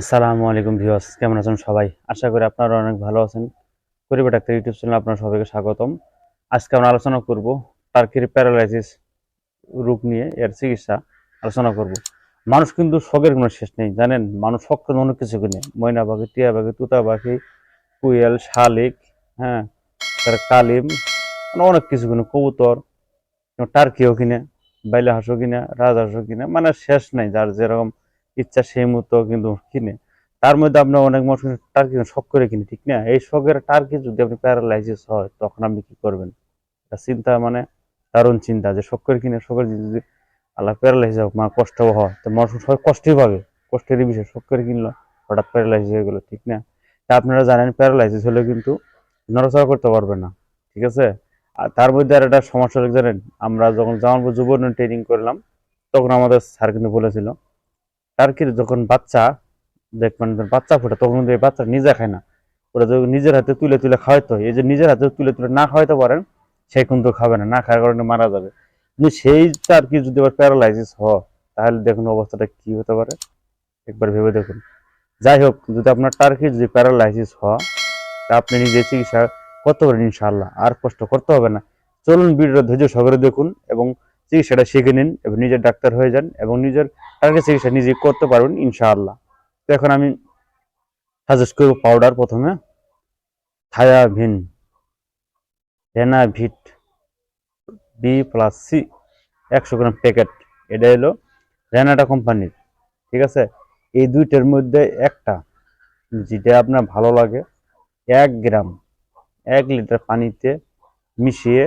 আসসালামু আলাইকুম ভিউয়ার্স, কেমন আছেন সবাই? আশা করি আপনারা অনেক ভালো আছেন। পরিবার ডাক্তার ইউটিউব চ্যানেলে আপনার সবাইকে স্বাগতম। আজকে আমরা আলোচনা করব টার্কির প্যারালাইসিস রোগ নিয়ে, এর চিকিৎসা আলোচনা করব। মানুষ কিন্তু শখের কোনো শেষ নেই, জানেন? মানুষ শখ করে অনেক কিছু কিনে ময়না পাখি, টিয়া পাখি, তুতা পাখি, কুয়েল, শালিক হ্যাঁ? তার কালিম মানে অনেক কিছু কিনে, কবুতর, টার্কিও কিনে বাইলা হাঁসও কিনে, রাজহাঁসও কিনে মানে শেষ নেই, যার যেরকম ইচ্ছা সেই মতো কিন্তু কিনে। তার মধ্যে আপনার অনেক মানুষ টার্কি শখ করে কিনে, ঠিক না? এই শখের টার্কি যদি আপনি প্যারালাইসিস হয়, তখন আপনি কি করবেন? এটা চিন্তা মানে দারুণ চিন্তা যে শখ করে কিনে, শখের যদি আল্লাহ প্যারালাইসিস হোক মানে কষ্ট হয়, তো মানুষ সবাই কষ্টই পাবে কষ্টেরই বিষয়, শখ করে কিনলো, হঠাৎ প্যারালাইসিস হয়ে গেলো, ঠিক না? তা আপনারা জানেন প্যারালাইসিস হলে কিন্তু নড়াচড়া করতে পারবে না, ঠিক আছে? আর তার মধ্যে আর একটা সমস্যা জানেন? আমরা যখন জামালপুর যুব ট্রেনিং করলাম, তখন আমাদের স্যার কিন্তু বলেছিল টার্কির যখন বাচ্চা, দেখবেন বাচ্চা ফোটে, তখন কিন্তু এই বাচ্চা নিজে খায় না। ওরা যখন নিজের হাতে তুলে তুলে খাওয়াইতে হয় এই যে নিজের হাতে তুলে তুলে না খাওয়াইতে পারেন, সে কিন্তু খাবে না না খাওয়ার কারণে মারা যাবে। কিন্তু সেই টার্কি যদি আবার প্যারালাইসিস হয়, তাহলে দেখুন অবস্থাটা কি হতে পারে। একবার ভেবে দেখুন। যাই হোক, যদি আপনার টার্কি যদি প্যারালাইসিস হয় আপনি নিজে চিকিৎসা করতে পারেন ইনশাল্লাহ আর কষ্ট করতে হবে না। চলুন ভিডিওটা ধৈর্য সহকারে দেখুন এবং চিকিৎসাটা শিখে নিন এবং নিজের ডাক্তার হয়ে যান এবং নিজের টার্গেট চিকিৎসা নিজে করতে পারবেন, ইনশাআল্লাহ। তো এখন আমি সাজেস্ট করব পাউডার প্রথমে। থায়াভিন রেনাভিট বি প্লাস সি একশো গ্রাম প্যাকেট এটা হলো রেনাটা কোম্পানির ঠিক আছে? এই দুইটার মধ্যে একটা যেটা আপনার ভালো লাগে, এক গ্রাম, এক লিটার পানিতে মিশিয়ে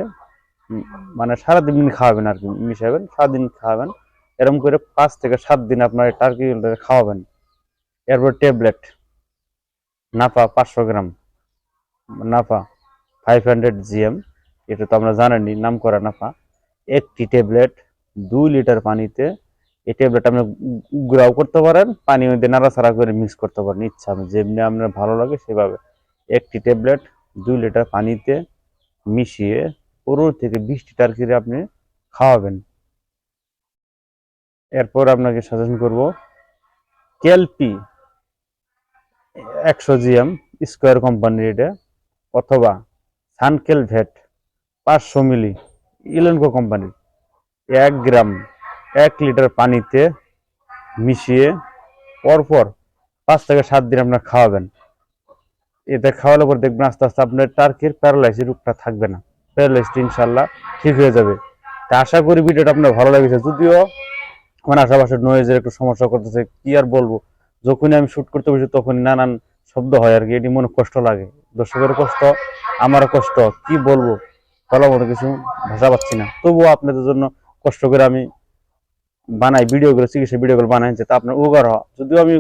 মানে সারাদিন খাওয়াবেন আর কি মিশাবেন সারাদিন খাওয়াবেন। এরকম করে পাঁচ থেকে সাত দিন আপনার টার্কি খাওয়াবেন। এরপর ট্যাবলেট নাফা পাঁচশো গ্রাম, নাফা ফাইভ হান্ড্রেড জিএম এটা তো আমরা জানেনি নাম করা নাফা। একটি ট্যাবলেট দুই লিটার পানিতে, এই ট্যাবলেট আপনি গ্রাও করতে পারেন পানি মধ্যে নাড়াচাড়া করে মিক্স করতে পারেন, ইচ্ছা আপনি যেমনি আপনার ভালো লাগে সেভাবে। একটি ট্যাবলেট দুই লিটার পানিতে মিশিয়ে পনেরো থেকে বিশটি টার্কিরে আপনি খাওয়াবেন। এরপর আপনাকে সাজেশন করব কেলপি একশো জিএম স্কোয়ার কোম্পানির এটা, অথবা সানকেল ভেট পাঁচশো মিলি ইলেনকো কোম্পানির। এক গ্রাম, এক লিটার পানিতে মিশিয়ে পরপর পাঁচ থেকে সাত দিন আপনার খাওয়াবেন। এতে খাওয়ালে পর দেখবেন আস্তে আস্তে আপনার টার্কির প্যারালাইসিস রোগটা থাকবে না। প্যারালাইসিস ইনশাল্লাহ ঠিক হয়ে যাবে। তা আশা করি ভিডিওটা আপনার ভালো লেগেছে। যদিও আমার আশেপাশে নয়েজের একটু সমস্যা করতেছে, কি আর বলব? যখনই আমি শুট করতে বসি, তখনই নানান শব্দ হয় আর কি। এটি মনে কষ্ট লাগে। দর্শকের কষ্ট, আমারও কষ্ট। কি বলব? বলার মতো কিছু ভাষা পাচ্ছি না। তবুও আপনাদের জন্য কষ্ট করে আমি বানাই ভিডিওগুলো চিকিৎসা ভিডিওগুলো বানাই তা আপনার উপকার হয়। যদিও আমি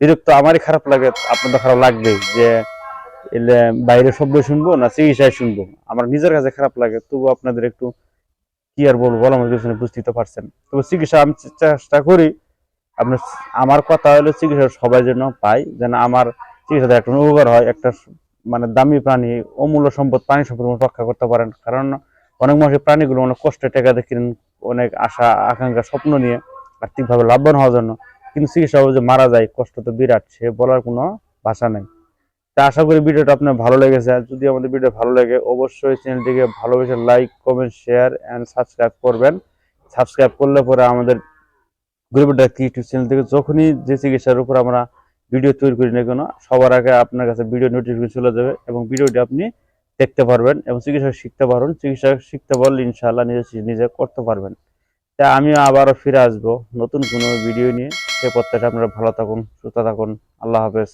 বিরক্ত, আমারই খারাপ লাগে, আপনাদের খারাপ লাগবে যে বাইরে শব্দ শুনব না চিকিৎসায় শুনব? আমার নিজের কাছে খারাপ লাগে তবু আপনাদের একটু কি আর বলব? নেই, বুঝতেই তো পারছেন। তবু চিকিৎসা আমি চেষ্টা করি। আপনার আমার কথা হলো চিকিৎসা সবাই যেন পাই যেন আমার চিকিৎসাতে একটা উপকার হয় একটা মানে দামি প্রাণী অমূল্য সম্পদ প্রাণী সম্পদ রক্ষা করতে পারেন। কারণ অনেক মানুষের প্রাণীগুলো অনেক কষ্টে টাকা দেখেন অনেক আশা আকাঙ্ক্ষা স্বপ্ন নিয়ে আর্থিকভাবে লাভবান হওয়ার জন্য। কিন্তু চিকিৎসা যে মারা যায় কষ্ট তো বিরাট সে বলার কোনো ভাষা নেই। তা আশা করি ভিডিওটা আপনার ভালো লেগেছে। আর যদি আমাদের ভিডিও ভালো লাগে, অবশ্যই চ্যানেলটিকে ভালোবেসে like comment share and subscribe করবেন। সাবস্ক্রাইব করলে পরে আমাদের গ্রুপটা ইউটিউব চ্যানেল থেকে যখনই যে চিকিৎসার উপর আমরা ভিডিও তৈরি করি না কেন, সবার আগে আপনার কাছে ভিডিও নোটিফিকেশন চলে যাবে এবং ভিডিওটি আপনি দেখতে পারবেন এবং চিকিৎসা শিখতে পারবেন। চিকিৎসা শিখতে পারলে ইনশাআল্লাহ নিজে নিজে করতে পারবেন। তা আমি আবারও ফিরে আসব নতুন কোনো ভিডিও নিয়ে। সে প্রত্যাশা আপনারা ভালো থাকুন, সুস্থ থাকুন। আল্লাহ হাফেজ।